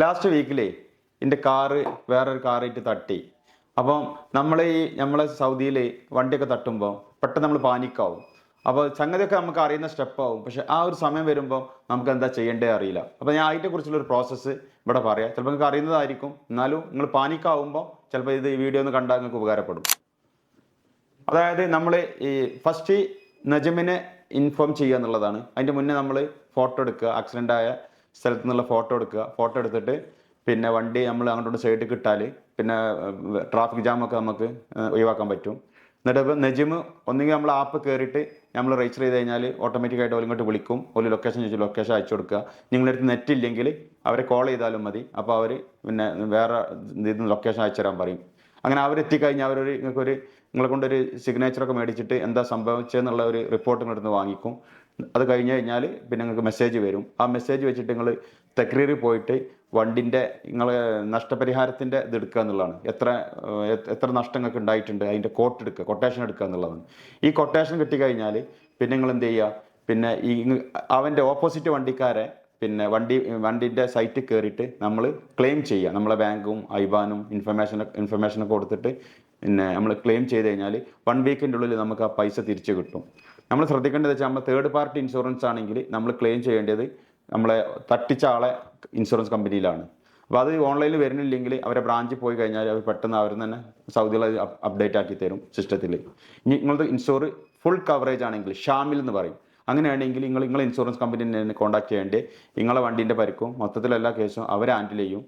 Last വീക്കിലേ എന്റെ car വേറൊരു കാറായിട്ട് തട്ടി. അപ്പം നമ്മൾ ഈ നമ്മളെ സൗദിയിൽ വണ്ടിയൊക്കെ തട്ടുമ്പോൾ പെട്ടെന്ന് നമ്മൾ പാനിക്കാവും. അപ്പോൾ സംഗതിയൊക്കെ നമുക്ക് അറിയുന്ന സ്റ്റെപ്പാവും. പക്ഷേ ആ ഒരു സമയം വരുമ്പോൾ നമുക്ക് എന്താ ചെയ്യേണ്ടേ അറിയില്ല. അപ്പോൾ ഞാൻ അതിനെക്കുറിച്ചുള്ളൊരു പ്രോസസ്സ് ഇവിടെ പറയാം. ചിലപ്പോൾ നിങ്ങൾക്ക് അറിയുന്നതായിരിക്കും. എന്നാലും നിങ്ങൾ പാനിക്കാവുമ്പോൾ ചിലപ്പോൾ ഇത് ഈ വീഡിയോ ഒന്ന് കണ്ടാൽ നിങ്ങൾക്ക് ഉപകാരപ്പെടും. അതായത് നമ്മൾ ഈ ഫസ്റ്റ് നജമിനെ ഇൻഫോം ചെയ്യുക എന്നുള്ളതാണ്. അതിന്റെ മുന്നേ നമ്മൾ ഫോട്ടോ എടുക്കുക. ആക്സിഡന്റ് ആയ സ്ഥലത്ത് നിന്നുള്ള ഫോട്ടോ എടുക്കുക. ഫോട്ടോ എടുത്തിട്ട് പിന്നെ വണ്ടി നമ്മൾ അങ്ങോട്ട് സൈഡിൽ കിട്ടാൽ പിന്നെ ട്രാഫിക് ജാമൊക്കെ നമുക്ക് ഒഴിവാക്കാൻ പറ്റും. എന്നിട്ട് ഇപ്പോൾ നെജിമ് ഒന്നുകിൽ നമ്മൾ ആപ്പ് കയറിയിട്ട് നമ്മൾ രജിസ്റ്റർ ചെയ്ത് കഴിഞ്ഞാൽ ഓട്ടോമാറ്റിക്കായിട്ട് ഓൽ ഇങ്ങോട്ട് വിളിക്കും. ഒരു ലൊക്കേഷൻ ചോദിച്ചു ലൊക്കേഷൻ അയച്ചു കൊടുക്കുക. അടുത്ത് നെറ്റ് ഇല്ലെങ്കിൽ അവരെ കോൾ ചെയ്താലും മതി. അപ്പോൾ അവർ പിന്നെ വേറെ ഇതിൽ നിന്ന് ലൊക്കേഷൻ അയച്ചു തരാൻ പറയും. അങ്ങനെ അവരെത്തിക്കഴിഞ്ഞാൽ അവരൊരു നിങ്ങൾക്കൊരു നിങ്ങളെ കൊണ്ടൊരു സിഗ്നേച്ചറൊക്കെ മേടിച്ചിട്ട് എന്താ സംഭവിച്ചതെന്നുള്ള ഒരു റിപ്പോർട്ട് നിങ്ങളടുത്ത് വാങ്ങിക്കും. അത് കഴിഞ്ഞ് കഴിഞ്ഞാൽ പിന്നെ നിങ്ങൾക്ക് മെസ്സേജ് വരും. ആ മെസ്സേജ് വെച്ചിട്ട് നിങ്ങൾ തെക്രീറിൽ പോയിട്ട് വണ്ടിന്റെ നിങ്ങൾ നഷ്ടപരിഹാരത്തിന്റെ ഇത് എടുക്കുക എന്നുള്ളതാണ്. എത്ര എത്ര നഷ്ടങ്ങൾക്ക് ഉണ്ടായിട്ടുണ്ട് അതിന്റെ കോട്ട് എടുക്കുക കൊട്ടേഷൻ എടുക്കുക എന്നുള്ളതാണ്. ഈ കൊട്ടേഷൻ കിട്ടിക്കഴിഞ്ഞാൽ പിന്നെ നിങ്ങൾ എന്ത് ചെയ്യുക? പിന്നെ ഈ അവന്റെ ഓപ്പോസിറ്റ് വണ്ടിക്കാരെ പിന്നെ വണ്ടി വണ്ടിന്റെ സൈറ്റിൽ കയറിയിട്ട് നമ്മൾ ക്ലെയിം ചെയ്യുക. നമ്മളെ ബാങ്കും ഐബാനും ഇൻഫർമേഷൻ ഇൻഫർമേഷനൊക്കെ കൊടുത്തിട്ട് പിന്നെ നമ്മൾ ക്ലെയിം ചെയ്ത് കഴിഞ്ഞാൽ വൺ വീക്കിന്റെ ഉള്ളിൽ നമുക്ക് ആ പൈസ തിരിച്ചു കിട്ടും. നമ്മൾ ശ്രദ്ധിക്കേണ്ടത് വെച്ചാൽ നമ്മൾ തേർഡ് പാർട്ടി ഇൻഷുറൻസ് ആണെങ്കിൽ നമ്മൾ ക്ലെയിം ചെയ്യേണ്ടത് നമ്മളെ തട്ടിച്ച ആളെ ഇൻഷുറൻസ് കമ്പനിയിലാണ് അപ്പോൾ അത് ഓൺലൈനിൽ വരുന്നില്ലെങ്കിൽ അവരെ ബ്രാഞ്ചിൽ പോയി കഴിഞ്ഞാൽ അവർ പെട്ടെന്ന് അവർ തന്നെ അത് അപ്ഡേറ്റ് ആക്കി തരും സിസ്റ്റത്തിൽ ഇനി നിങ്ങളുടെ ഇൻഷുർ ഫുൾ കവറേജ് ആണെങ്കിൽ ഷാമിൽ എന്ന് പറയും. അങ്ങനെയാണെങ്കിൽ നിങ്ങൾ നിങ്ങളെ ഇൻഷുറൻസ് കമ്പനിനെ കോൺടാക്ട് ചെയ്യേണ്ടേ. നിങ്ങളെ വണ്ടീന്റെ പരിക്കും മൊത്തത്തിൽ എല്ലാ കേസും അവർ ഹാൻഡിൽ ചെയ്യും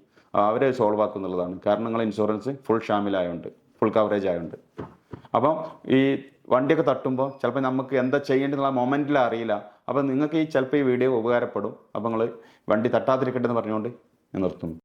അവരെ സോൾവ് ആക്കും എന്നുള്ളതാണ്. കാരണം നിങ്ങൾ ഇൻഷുറൻസ് ഫുൾ ഷാമിലായതുകൊണ്ട് ഫുൾ കവറേജ് ആയതുകൊണ്ട് അപ്പം ഈ വണ്ടിയൊക്കെ തട്ടുമ്പോൾ ചിലപ്പോൾ നമുക്ക് എന്താ ചെയ്യേണ്ടതെന്നുള്ള മൊമെന്റിൽ അറിയില്ല. അപ്പം നിങ്ങൾക്ക് ഈ ചിലപ്പോൾ ഈ വീഡിയോ ഉപകാരപ്പെടും. അപ്പം നിങ്ങൾ വണ്ടി തട്ടാതിരിക്കട്ടെ എന്ന് പറഞ്ഞുകൊണ്ട് ഞാൻ നിർത്തുന്നു.